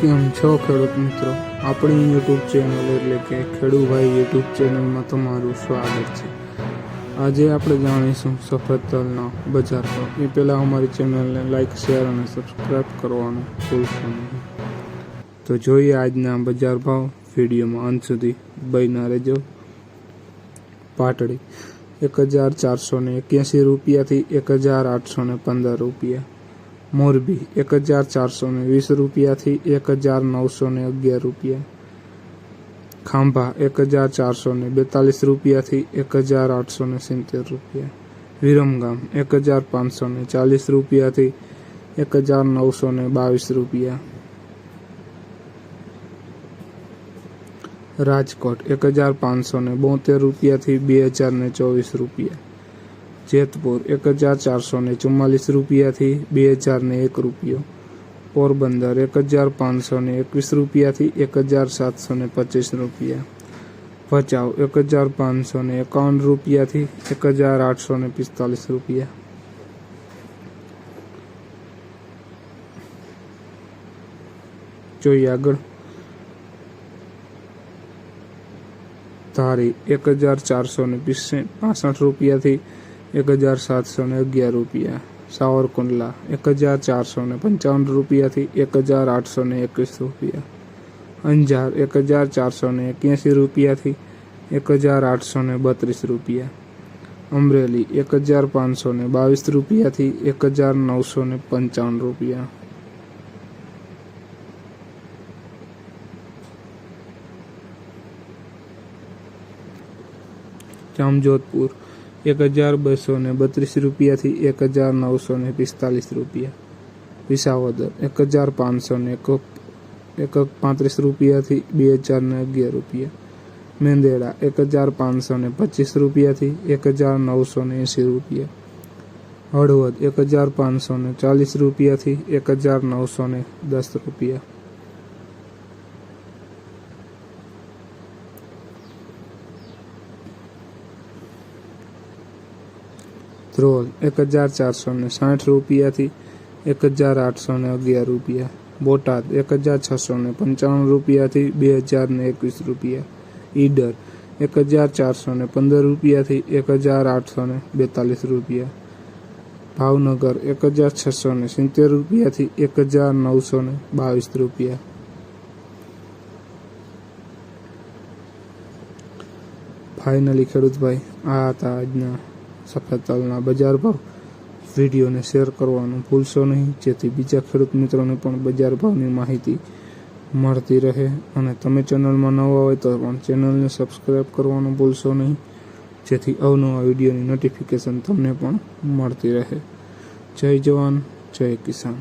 કેમ છો ખેડૂત મિત્રો? આપણી યુટ્યુબ ચેનલ એટલે કે ખેડૂભાઈ યુટ્યુબ ચેનલમાં તમારું સ્વાગત છે. આજે આપણે જાણીશું સફેદ તલના બજાર ભાવ એ પહેલાં અમારી ચેનલને લાઈક શેર અને સબસ્ક્રાઈબ કરવાનું ભૂલશો નહીં. તો જોઈએ આજના બજાર ભાવ વિડીયોમાં અંત સુધી બહીના રહેજો. પાટડી એક હજાર ચારસો ને એક્યાસી રૂપિયાથી એક હજાર આઠસો ને પંદર રૂપિયા. મોરબી, એક હજાર ચારસો ને વીસ રૂપિયાથી એક હજાર નવસો ને અગિયાર રૂપિયા. ખાંભા, એક હજાર ચારસો ને બેતાલીસ રૂપિયાથી એક હજાર આઠસો ને સિત્તેર રૂપિયા. વિરમગામ, એક હજાર પાંચસો ને ચાલીસ રૂપિયાથી એક હજાર નવસો ને બાવીસ રૂપિયા. રાજકોટ, એક હજાર પાંચસો ને બોતેર રૂપિયાથી બે હજાર ને ચોવીસ રૂપિયા. જેતપુર એક હજાર ચારસો ને ચુમ્માલીસ રૂપિયાથી બે હજાર ને એક રૂપિયો પોરબંદર એક હજાર પાંચસો ને એકવીસ રૂપિયાથી એક હજાર સાતસો ને પચીસ રૂપિયા ભચાઉ એક હજાર પાંચસો ને એકાવન રૂપિયાથી એક હજાર આઠસો ને પિસ્તાલીસ રૂપિયા જોઈએ આગળ ધારી એક હજાર ચારસો ને પાસઠ રૂપિયાથી એક હજાર સાતસો ને અગિયાર રૂપિયા સાવરકુંડલા એક હજાર ચારસો ને પંચાવન રૂપિયાથી એક હજાર આઠસો ને એકવીસ રૂપિયા અંજાર એક હજાર ચારસો ને એક્યાસી રૂપિયાથી એક હજાર આઠસો ને બત્રીસ રૂપિયા અમરેલી એક હજાર પાંચસો ને બાવીસ રૂપિયાથી એક હજાર નવસો ને પંચાવન રૂપિયા જામજોધપુર એક હજાર બસો ને બત્રીસ રૂપિયાથી એક હજાર નવસો ને પિસ્તાલીસ રૂપિયા. વિસાવદર, એક હજાર પાંચસો ને એક એક પાંત્રીસ રૂપિયાથી બે હજાર ને અગિયાર રૂપિયા. મેંદેડા, એક હજાર પાંચસો ને પચીસ રૂપિયાથી એક હજાર નવસો ને એંસી રૂપિયા. હળવદ, એક હજાર પાંચસો ને ચાલીસ રૂપિયાથી એક હજાર નવસો ને દસ રૂપિયા. ધ્રોલ એક હજાર ચારસો ને સાઠ રૂપિયાથી એક હજાર આઠસો ને અગિયાર રૂપિયા. બોટાદ એક હજાર છસો ને પંચાવન રૂપિયાથી બે હજાર ને એકવીસ રૂપિયા. ઈડર એક હજાર ચારસો ને પંદર રૂપિયાથી એક હજાર આઠસો ને બેતાલીસ રૂપિયા. ભાવનગર એક હજાર છસો ને સિત્તેર રૂપિયાથી એક હજાર નવસો ને બાવીસ રૂપિયા. ફાઇનલી ખેડૂતભાઈ, આ હતા આજના સફેદ તલના બજાર ભાવ. વિડીયોને શેર કરવાનું ભૂલશો નહીં. જેથી બીજા ખેડૂત મિત્રોને પણ બજાર ભાવની માહિતી મળતી રહે. અને તમે ચેનલમાં નવા હોય તો પણ ચેનલને સબસ્ક્રાઈબ કરવાનું ભૂલશો નહીં. જેથી અવનવા વિડીયોની નોટિફિકેશન તમને પણ મળતી રહે. જય જવાન, જય કિસાન.